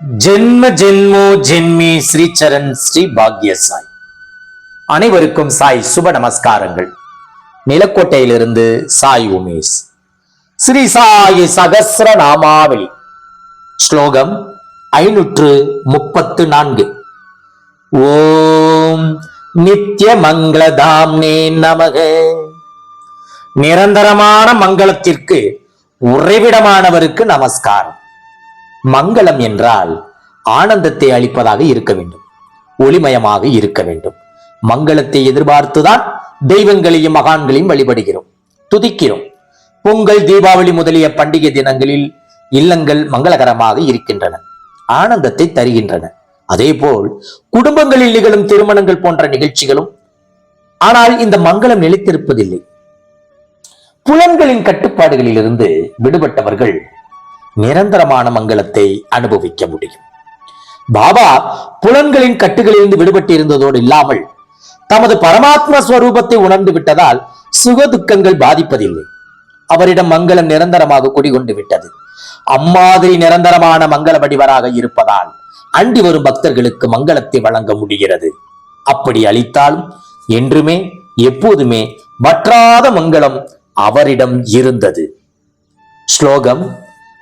ஜென்ம ஜென்மோ ஜென்மி ஸ்ரீ சரண் ஸ்ரீ பாக்ய சாய் அனைவருக்கும் சாய் சுப நமஸ்காரங்கள். நிலக்கோட்டையிலிருந்து சாய் உமேஷ். ஸ்ரீ சாய் சகஸ்ர நாமாவளி ஸ்லோகம் ஐநூற்று முப்பத்து நான்கு ஓம் நித்ய மங்களதாம்னே நமக. நிரந்தரமான மங்களத்திற்கு உறைவிடமானவருக்கு நமஸ்காரம். மங்களம் என்றால் ஆனந்தத்தை அளிப்பதாக இருக்க வேண்டும். ஒளிமயமாக இருக்க வேண்டும். மங்களத்தை எதிர்பார்த்துதான் தெய்வங்களையும் மகான்களையும் வழிபடுகிறோம். துதிக்கிறோம். பொங்கல் தீபாவளி முதலிய பண்டிகை தினங்களில் இல்லங்கள் மங்களகரமாக இருக்கின்றன. ஆனந்தத்தை தருகின்றன. அதேபோல் குடும்பங்களில் நிகழும் திருமணங்கள் போன்ற நிகழ்ச்சிகளும் ஆனால் இந்த மங்களம் நிலைத்திருப்பதில்லை. புலன்களின் கட்டுப்பாடுகளிலிருந்து விடுபட்டவர்கள் நிரந்தரமான மங்களத்தை அனுபவிக்க முடியும். பாபா புலன்களின் கட்டுகளிலிருந்து விடுபட்டு இருந்ததோடு இல்லாமல் தமது பரமாத்ம ஸ்வரூபத்தை உணர்ந்து விட்டதால் சுக துக்கங்கள் பாதிப்பதில்லை. அவரிடம் மங்களம் நிரந்தரமாக குடிகொண்டு விட்டது. அம்மாதிரி நிரந்தரமான மங்கள வடிவராக இருப்பதால் அண்டி வரும் பக்தர்களுக்கு மங்களத்தை வழங்க முடிகிறது. அப்படி அளித்தாலும் என்றுமே எப்போதுமே வற்றாத மங்களம் அவரிடம் இருந்தது. ஸ்லோகம்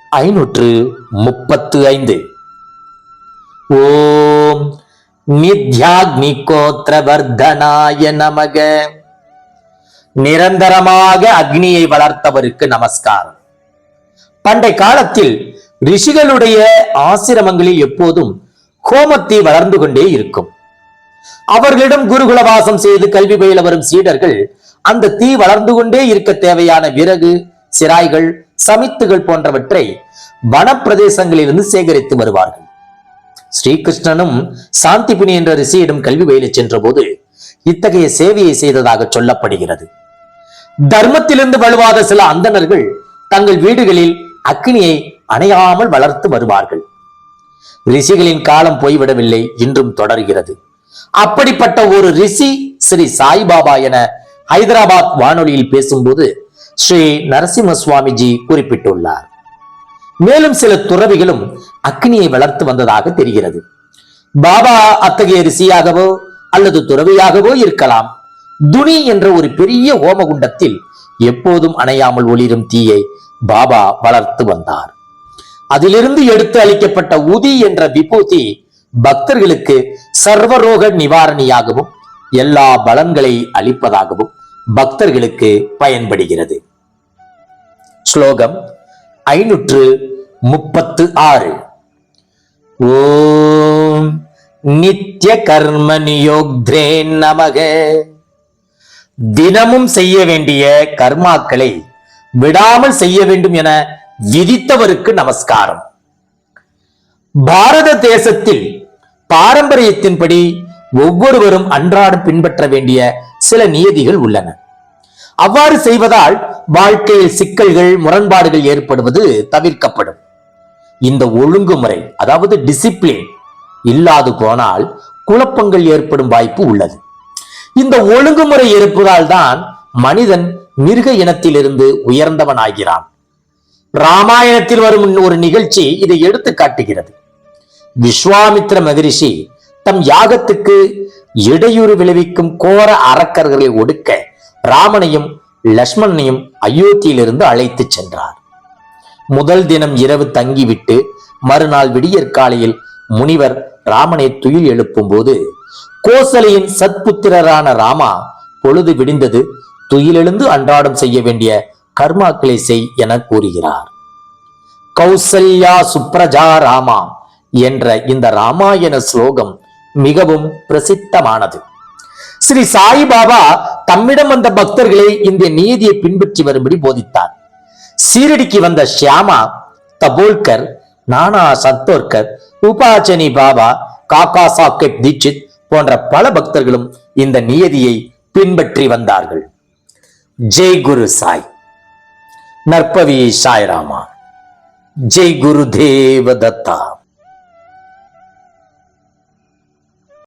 ஐநூற்று முப்பத்து ஐந்து. ஓம் நித்யாக்னிகோத்திர வர்தனாய நமக. நிரந்தரமாக அக்னியை வளர்த்தவருக்கு நமஸ்காரம். பண்டை காலத்தில் ரிஷிகளுடைய ஆசிரமங்களில் எப்போதும் கோமத்தி வளர்ந்து கொண்டே இருக்கும். அவர்களிடம் குருகுல வாசம் செய்து கல்வி பயில வரும் சீடர்கள் அந்த தீ வளர்ந்து கொண்டே இருக்க தேவையான விறகு சிராய்கள் சமித்துகள் போன்றவற்றை வனப்பிரதேசங்களிலிருந்து சேகரித்து வருவார்கள். ஸ்ரீகிருஷ்ணனும் சாந்திபினி என்ற ரிஷியிடம் கல்வி சென்ற போது இத்தகைய சேவையை செய்ததாக சொல்லப்படுகிறது. தர்மத்திலிருந்து வலுவாத சில அந்தணர்கள் தங்கள் வீடுகளில் அக்னியை அணையாமல் வளர்த்து வருவார்கள். ரிஷிகளின் காலம் போய்விடவில்லை இன்றும் தொடர்கிறது. அப்படிப்பட்ட ஒரு ரிஷி ஸ்ரீ சாய்பாபா என ஹைதராபாத் வானொலியில் பேசும்போது ஸ்ரீ நரசிம்ம சுவாமிஜி குறிப்பிட்டுள்ளார். மேலும் சில துறவிகளும் அக்னியை வளர்த்து வந்ததாக தெரிகிறது. பாபா அத்தகைய ரிஷியாகவோ அல்லது துறவியாகவோ இருக்கலாம். துணி என்ற ஒரு பெரிய ஹோமகுண்டத்தில் எப்போதும் அணையாமல் ஒளிரும் தீயை பாபா வளர்த்து வந்தார். அதிலிருந்து எடுத்து அளிக்கப்பட்ட உதி என்ற விபூதி பக்தர்களுக்கு சர்வரோக நிவாரணியாகவும் எல்லா பலன்களை அளிப்பதாகவும் பக்தர்களுக்கு பயன்படுகிறது. ஸ்லோகம் ஐநூற்று முப்பத்து ஆறு. ஓம் நித்ய கர்ம நியோக்திரே நமக. தினமும் செய்ய வேண்டிய கர்மாக்களை விடாமல் செய்ய வேண்டும் என விதித்தவருக்கு நமஸ்காரம். பாரத தேசத்தில் பாரம்பரியத்தின்படி ஒவ்வொருவரும் அன்றாடம் பின்பற்ற வேண்டிய சில நியதிகள் உள்ளன. அவ்வாறு செய்வதால் வாழ்க்கையில் சிக்கல்கள் முரண்பாடுகள் ஏற்படுவது தவிர்க்கப்படும். இந்த ஒழுங்குமுறை அதாவது டிசிப்ளின் இல்லாது போனால் குழப்பங்கள் ஏற்படும் வாய்ப்பு உள்ளது. இந்த ஒழுங்குமுறை இருப்பதால் தான் மனிதன் மிருக இனத்திலிருந்து உயர்ந்தவனாகிறான். ராமாயணத்தில் வரும் ஒரு நிகழ்ச்சி இதை எடுத்து காட்டுகிறது. விஸ்வாமித்ர மகரிஷி தம் யாகத்துக்கு இடையூறு விளைவிக்கும் கோர அரக்கர்களை ஒடுக்க ராமனையும் லக்ஷ்மணனையும் அயோத்தியிலிருந்து அழைத்து சென்றார். முதல் தினம் இரவு தங்கிவிட்டு மறுநாள் விடியற்காலையில் முனிவர் ராமனை துயில் எழுப்பும் போது கோசலையின் சத்புத்திரரான ராமா பொழுது விடிந்தது துயிலெழுந்து அன்றாடம் செய்ய வேண்டிய கர்மாக்களை செய் என கூறுகிறார். கௌசல்யா சுப்ரஜா ராமா என்ற இந்த ராமாயண ஸ்லோகம் மிகவும் பிரசித்தமானது. ஸ்ரீ சாய்பாபா தம்மிடம் வந்த பக்தர்களே இந்த நீதியை பின்பற்றி வரும்படி போதித்தார். சீரடிக்கு வந்த ஷியாமா தபோல்கர் நானா சத்தோர்கர் உபாச்சனி பாபா காக்கா சாக்கெட் தீட்சித் போன்ற பல பக்தர்களும் இந்த நியதியை பின்பற்றி வந்தார்கள். ஜெய் குரு சாய். நற்பவி சாய்ராமா. ஜெய் குரு தேவதத்தா